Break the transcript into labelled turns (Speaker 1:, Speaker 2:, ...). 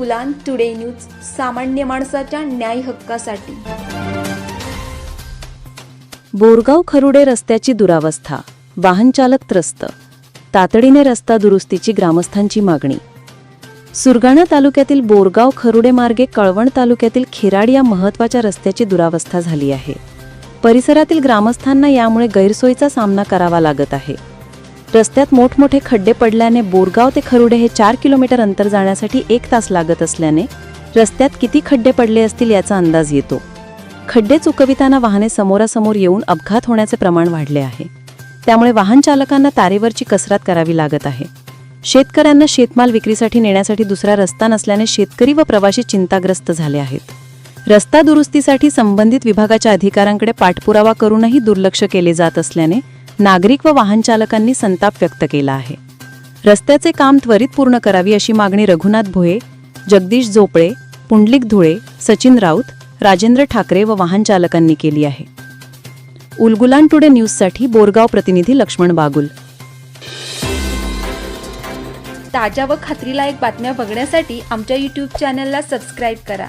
Speaker 1: उलान today news सामान्य माणसाच्या न्याय हक्कासाठी.
Speaker 2: बोरगाव खरुडे रस्त्याची दुरावस्था. वाहनचालक त्रस्त. तातडीने रस्ता दुरुस्तीची ग्रामस्थांची मागणी. सुरगाणा तालुक्यातील बोरगाव खरुडे मार्गे कळवण तालुक्यातील खिराड या महत्त्वाच्या रस्त्याची दुरावस्था झाली आहे. परिसरातील ग्रामस्थांना यामुळे गैरसोयीचा सामना करावा लागत आहे. रस्त्यात मोठमोठे खड्डे पडल्याने बोरगाव ते खरुडे हे चार किलोमीटर अंतर जाण्यासाठी एक तास लागत असल्याने रस्त्यात किती खड्डे पडले असतील याचा अंदाज येतो. खड्डे चुकविताना वाहने समोरासमोर येऊन अपघात होण्याचे प्रमाण वाढले आहे. त्यामुळे वाहन चालकांना तारेवरची कसरत करावी लागत आहे. शेतकऱ्यांना शेतमाल विक्रीसाठी नेण्यासाठी दुसरा रस्ता नसल्याने शेतकरी व प्रवासी चिंताग्रस्त झाले आहेत. रस्ता दुरुस्तीसाठी संबंधित विभागाच्या अधिकाऱ्यांकडे पाठपुरावा करूनही दुर्लक्ष केले जात असल्याने नागरिक व वाहन चालकांनी संताप व्यक्त केला आहे. रस्त्याचे काम त्वरित पूर्ण करावी अशी मागणी रघुनाथ भोये जगदीश झोपळे पुंडलिक धुळे सचिन राऊत राजेंद्र ठाकरे व वाहन चालकांनी केली आहे. उलगुलान टुडे न्यूजसाठी बोरगाव प्रतिनिधी लक्ष्मण बागुल.
Speaker 1: ताज्या व खात्रीलायक बातम्या बघण्यासाठी आमच्या यूट्यूब चॅनलला सबस्क्राईब करा.